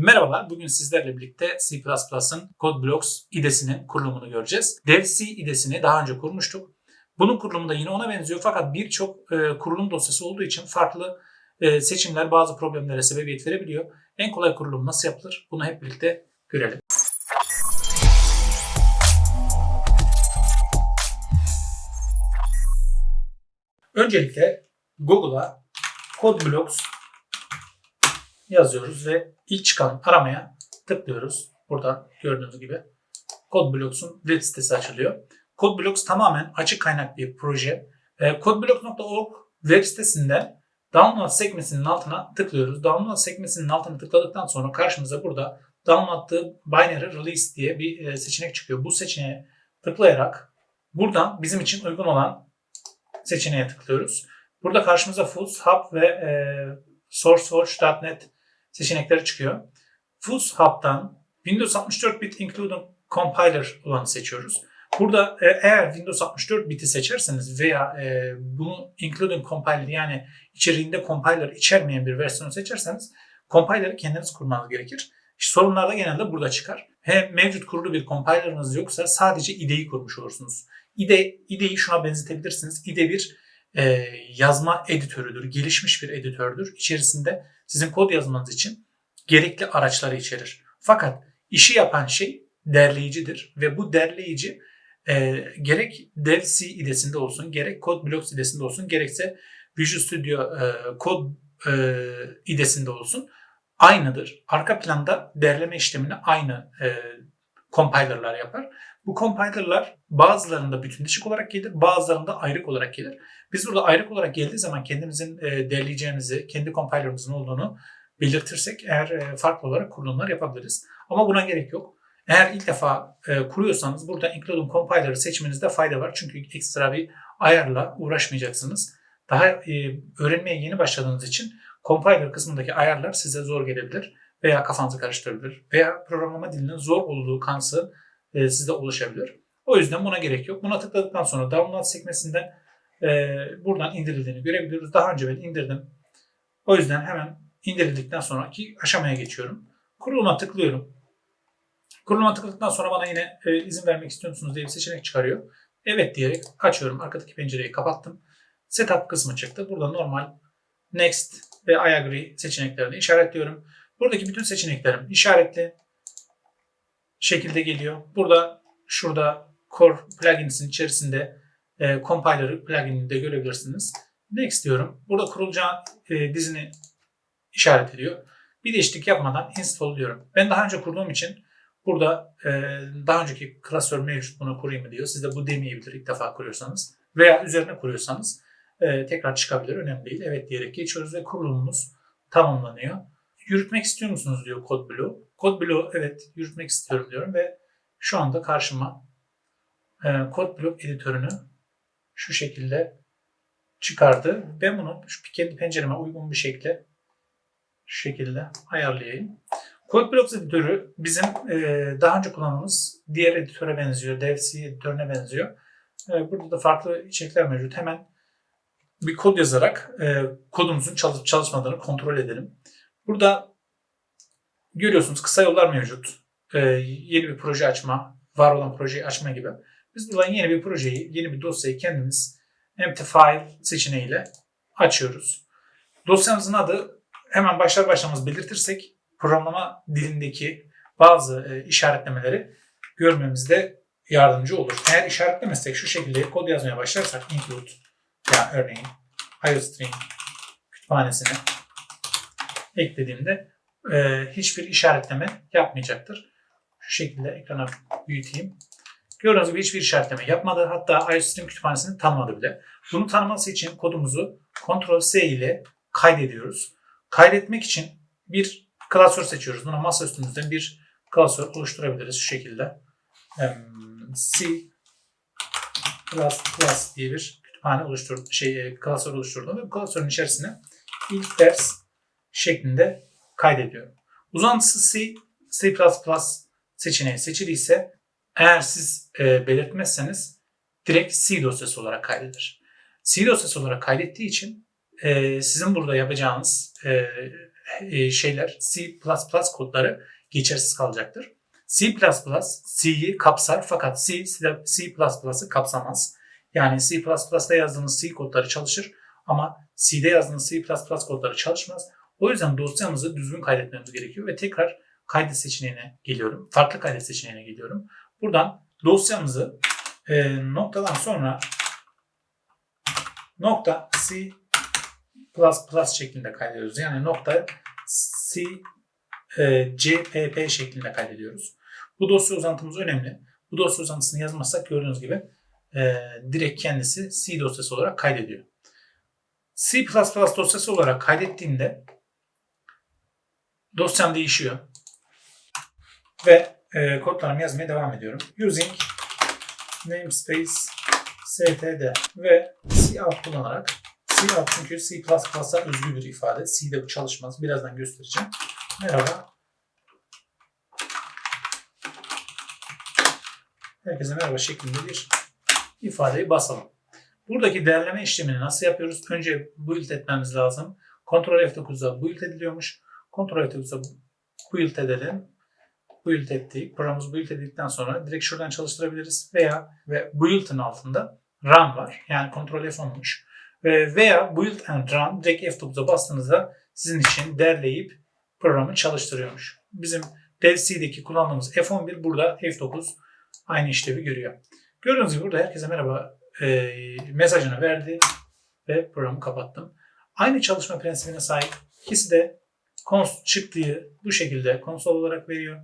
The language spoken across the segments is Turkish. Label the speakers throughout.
Speaker 1: Merhabalar, bugün sizlerle birlikte C++'ın CodeBlocks idesinin kurulumunu göreceğiz. DevC idesini daha önce kurmuştuk. Bunun kurulumu da yine ona benziyor fakat birçok e, kurulum dosyası olduğu için farklı e, seçimler bazı problemlere sebebiyet verebiliyor. En kolay kurulum nasıl yapılır? Bunu hep birlikte görelim. Öncelikle Google'a CodeBlocks yazıyoruz ve ilk çıkan aramaya tıklıyoruz. Burada gördüğünüz gibi CodeBlocks'un web sitesi açılıyor. CodeBlocks tamamen açık kaynak bir proje. E, CodeBlocks.org web sitesinde download sekmesinin altına tıklıyoruz. Download sekmesinin altına tıkladıktan sonra karşımıza burada download the binary release diye bir e, seçenek çıkıyor. Bu seçeneğe tıklayarak buradan bizim için uygun olan seçeneğe tıklıyoruz. Burada karşımıza Foods, Hub ve e, SourceForge.net seçenekleri çıkıyor. Foods Hub'dan Windows 64 bit including compiler olanı seçiyoruz. Burada e, eğer Windows 64 biti seçerseniz veya e, bunu including compiler yani içeriğinde compiler içermeyen bir versiyonu seçerseniz compiler'ı kendiniz kurmanız gerekir. İşte sorunlar da genelde burada çıkar. Hem mevcut kurulu bir compiler'ınız yoksa sadece IDE'yi kurmuş olursunuz. IDE, IDE'yi şuna benzetebilirsiniz. IDE bir e, yazma editörüdür. Gelişmiş bir editördür. İçerisinde sizin kod yazmanız için gerekli araçları içerir. Fakat işi yapan şey derleyicidir ve bu derleyici e, gerek DevC idesinde olsun, gerek CodeBlocks idesinde olsun, gerekse Visual Studio e, Code e, idesinde olsun aynıdır. Arka planda derleme işlemini aynı e, compilerlar yapar. Bu compilerlar bazılarında bütünleşik olarak gelir, bazılarında ayrık olarak gelir. Biz burada ayrık olarak geldiği zaman kendimizin e, derleyeceğimizi, kendi compilerımızın olduğunu belirtirsek eğer e, farklı olarak kurulumlar yapabiliriz. Ama buna gerek yok. Eğer ilk defa e, kuruyorsanız burada include compiler'ı seçmenizde fayda var. Çünkü ekstra bir ayarla uğraşmayacaksınız. Daha e, öğrenmeye yeni başladığınız için compiler kısmındaki ayarlar size zor gelebilir veya kafanızı karıştırabilir veya programlama dilinin zor olduğu kanısı e, sizde oluşabilir. O yüzden buna gerek yok. Buna tıkladıktan sonra download sekmesinden e, buradan indirildiğini görebiliyoruz. Daha önce ben indirdim. O yüzden hemen indirildikten sonraki aşamaya geçiyorum. Kuruluma tıklıyorum. Kuruluma tıkladıktan sonra bana yine e, izin vermek istiyor musunuz diye bir seçenek çıkarıyor. Evet diyerek açıyorum. Arkadaki pencereyi kapattım. Setup kısmı çıktı. Burada normal Next ve I agree seçeneklerini işaretliyorum. Buradaki bütün seçeneklerim işaretli şekilde geliyor. Burada şurada Core plugins'in içerisinde e, compiler pluginini de görebilirsiniz. Next diyorum. Burada kurulacağı e, dizini işaret ediyor. Bir değişiklik yapmadan install diyorum. Ben daha önce kurduğum için burada e, daha önceki klasör mevcut bunu kurayım mı diyor. Siz de bu demeyebilir ilk defa kuruyorsanız. Veya üzerine kuruyorsanız e, tekrar çıkabilir. Önemli değil. Evet diyerek geçiyoruz ve kurulumumuz tamamlanıyor. Yürütmek istiyor musunuz diyor CodeBlue. CodeBlue evet yürütmek istiyorum diyorum ve şu anda karşıma e, CodeBlue editörünü şu şekilde çıkardı. Ben bunu şu kendi pencereme uygun bir şekilde şu şekilde ayarlayayım. CodeBlocks editörü bizim e, daha önce kullandığımız diğer editöre benziyor. DevC editörüne benziyor. E, burada da farklı içerikler mevcut. Hemen bir kod yazarak e, kodumuzun çalışıp çalışmadığını kontrol edelim. Burada görüyorsunuz kısa yollar mevcut. E, yeni bir proje açma, var olan projeyi açma gibi. Biz buradan yeni bir projeyi, yeni bir dosyayı kendimiz empty file seçeneğiyle açıyoruz. Dosyamızın adı hemen başlar başlamaz belirtirsek programlama dilindeki bazı e, işaretlemeleri görmemizde yardımcı olur. Eğer işaretlemezsek şu şekilde kod yazmaya başlarsak include yani örneğin iostream kütüphanesine eklediğimde e, hiçbir işaretleme yapmayacaktır. Şu şekilde ekrana büyüteyim. Gördüğünüz gibi hiçbir işaretleme yapmadı. Hatta iostream kütüphanesini tanımadı bile. Bunu tanıması için kodumuzu Ctrl-C ile kaydediyoruz. Kaydetmek için bir klasör seçiyoruz. Buna masa üstümüzden bir klasör oluşturabiliriz şu şekilde. C diye bir kütüphane oluşturdum, şey, klasör oluşturdum ve bu klasörün içerisine ilk ders şeklinde kaydediyorum. Uzantısı C, C++ seçeneği seçiliyse eğer siz e, belirtmezseniz direkt C dosyası olarak kaydedilir. C dosyası olarak kaydettiği için e, sizin burada yapacağınız e, e, şeyler C++ kodları geçersiz kalacaktır. C++ C'yi kapsar fakat C C++'ı kapsamaz. Yani C++'da yazdığınız C kodları çalışır ama C'de yazdığınız C++ kodları çalışmaz. O yüzden dosyamızı düzgün kaydetmemiz gerekiyor ve tekrar kaydet seçeneğine geliyorum. Farklı kaydet seçeneğine geliyorum. Buradan dosyamızı e, noktadan sonra nokta C şeklinde kaydediyoruz. Yani nokta C e, CPP şeklinde kaydediyoruz. Bu dosya uzantımız önemli. Bu dosya uzantısını yazmazsak gördüğünüz gibi e, direkt kendisi C dosyası olarak kaydediyor. C++ dosyası olarak kaydettiğinde dosyam değişiyor. Ve e, kodlarımı yazmaya devam ediyorum. Using namespace std ve cout kullanarak cout çünkü C++'a özgü bir ifade. C'de bu çalışmaz. Birazdan göstereceğim. Merhaba. Herkese merhaba şeklinde bir ifadeyi basalım. Buradaki değerleme işlemini nasıl yapıyoruz? Önce build etmemiz lazım. Ctrl F9'da build ediliyormuş. Ctrl F9'da build edelim. Build ettik. Programımız build edildikten sonra direkt şuradan çalıştırabiliriz. Veya ve build'ın altında run var. Yani Ctrl F10'muş. Ve veya build and run direkt F9'a bastığınızda sizin için derleyip programı çalıştırıyormuş. Bizim DevC'deki kullandığımız F11 burada F9 aynı işlevi görüyor. Gördüğünüz gibi burada herkese merhaba e, mesajını verdi ve programı kapattım. Aynı çalışma prensibine sahip. İkisi de kons çıktığı bu şekilde konsol olarak veriyor.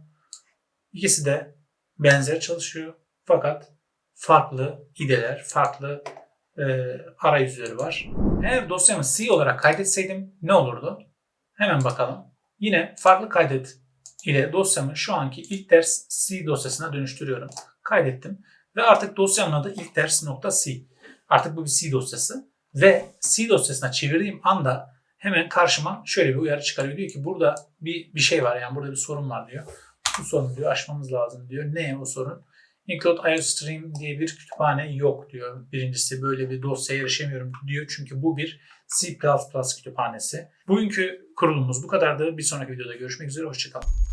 Speaker 1: İkisi de benzer çalışıyor. Fakat farklı ideler, farklı e, arayüzleri var. Eğer dosyamı C olarak kaydetseydim ne olurdu? Hemen bakalım. Yine farklı kaydet ile dosyamı şu anki ilk ders C dosyasına dönüştürüyorum. Kaydettim. Ve artık dosyamın adı ilk ders.c. Artık bu bir C dosyası. Ve C dosyasına çevirdiğim anda hemen karşıma şöyle bir uyarı çıkarıyor. Diyor ki burada bir, bir şey var yani burada bir sorun var diyor. Bu sorunu diyor aşmamız lazım diyor. Ne o sorun? Include IOStream diye bir kütüphane yok diyor. Birincisi böyle bir dosyaya erişemiyorum diyor. Çünkü bu bir C++ kütüphanesi. Bugünkü kurulumumuz bu kadardı. Bir sonraki videoda görüşmek üzere. Hoşçakalın.